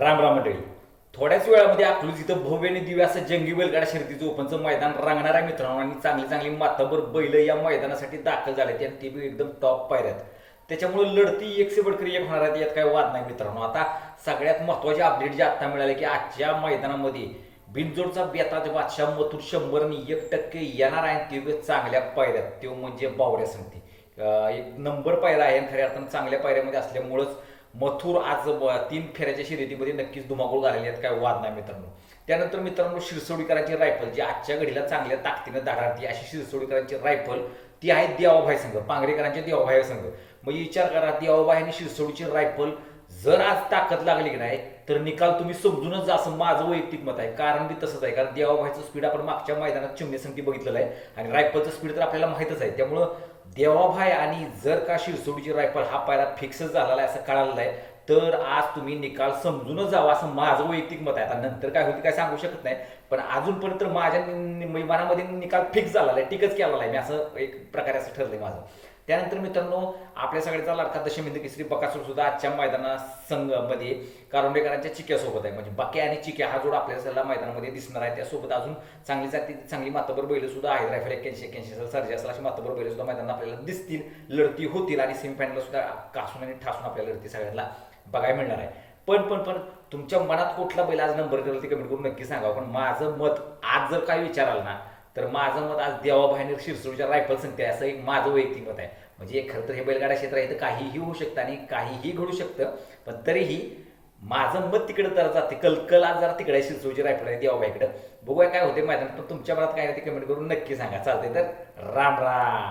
राम राम मंडळी थोड्याच वेळामध्ये अकलूज इथं भव्य आणि दिव्य असं जंगी बैलगाडा शर्यतीचं ओपनचं मैदान रंगणार आहे मित्रांनो आणि चांगली चांगली माताभर बैल या मैदानासाठी दाखल झाले आणि ते बी एकदम टॉप पायऱ्यात. त्याच्यामुळे लढती एक से बडकरी एक होणार आहेत यात काही वाद नाही मित्रांनो. आता सगळ्यात महत्त्वाचे अपडेट जे आता मिळाले की आजच्या मैदानामध्ये बिनजोडचा बेताज बादशाह मथुर शंभर एक टक्के येणार आहे ते बी चांगल्या पायऱ्यात. तो म्हणजे बावड्या सांगते एक नंबर पायरा आहे आणि खऱ्या अर्थानं चांगल्या पायऱ्यामध्ये असल्यामुळंच मथुर आज ब- तीन फेऱ्याच्या शर्यतीमध्ये नक्कीच धुमाकूळ झालेले आहेत काय वाद नाही मित्रांनो. त्यानंतर मित्रांनो शिरसोडीकरांची रायफल जी आजच्या घडीला चांगल्या ताकदीनं धाडारती अशी शिरसोडीकरांची रायफल ती आहे देवाभाई संघ पांगरेकरांचे देवाभाई संघ. म्हणजे विचार करा देवाभाई आणि शिरसोडीची रायफल जर आज ताकद लागली की नाही तर निकाल तुम्ही समजूनच जा असं माझं वैयक्तिक मत आहे. कारण बी तसंच आहे. कारण देवाभाईचं स्पीड आपण मागच्या मैदानात चिमणे संगती बघितलेलं आहे. आणि रायफलचं स्पीड तर आपल्याला माहितच आहे. त्यामुळं देवाभाई आणि जर का शिरसोडीची रायफल हा पायरा फिक्सच झालेला आहे असं कळालेलं आहे तर आज तुम्ही निकाल समजूनच जावा असं माझं वैयक्तिक मत आहे. आता नंतर काय होईल काय सांगू शकत नाही पण अजूनपर्यंत माझ्या मनामध्ये निकाल फिक्स झालेला आहे. टिकच केलेला आहे. मी असं एक प्रकारे असं ठरलंय माझं. त्यानंतर मित्रांनो आपल्या सगळ्याचा लाडका दशमिंद म्हणजे केसरी बकासूर सुद्धा आजच्या मैदाना संघामध्ये कारुंडेकरांच्या चिक्यासोबत आहे. म्हणजे बक्या आणि चिक्या हा जोड आपल्या सल्ला मैदानामध्ये दिसणार आहे. त्यासोबत अजून चांगली जाती चांगली मातबर बैल सुद्धा आहेत. रायफल एक्क्याऐंशी एक्क्याऐंशी असेल सर्जी असेल अशी मातबर बैल सुद्धा मैदानात आपल्याला दिसतील लढती होतील आणि सेमीफायनल सुद्धा कासून आणि ठासून आपल्याला लढती सगळ्यांना बघायला मिळणार आहे. पण पण पण तुमच्या मनात कुठला बैल आज नंबर करेल ते कमेंट करून नक्की सांगा. पण माझं मत आज जर काय विचार ना तर माझं मत आज देवाबाहेर शिरसोडीच्या रायफल संगते असं एक माझं वैयक्तिक मत आहे. म्हणजे खरं तर हे बैलगाडा क्षेत्र आहे तर काहीही होऊ शकतं आणि काहीही घडू शकतं पण तरीही माझं मत तिकडे तर जाते कलकल आज जरा तिकडे शिरसोडीची रायफल आहे देवाबाईकडे बघूया काय होते मैदानात पण तुमच्या मनात काय ते कमेंट करून नक्की सांगा. चालते तर राम राम.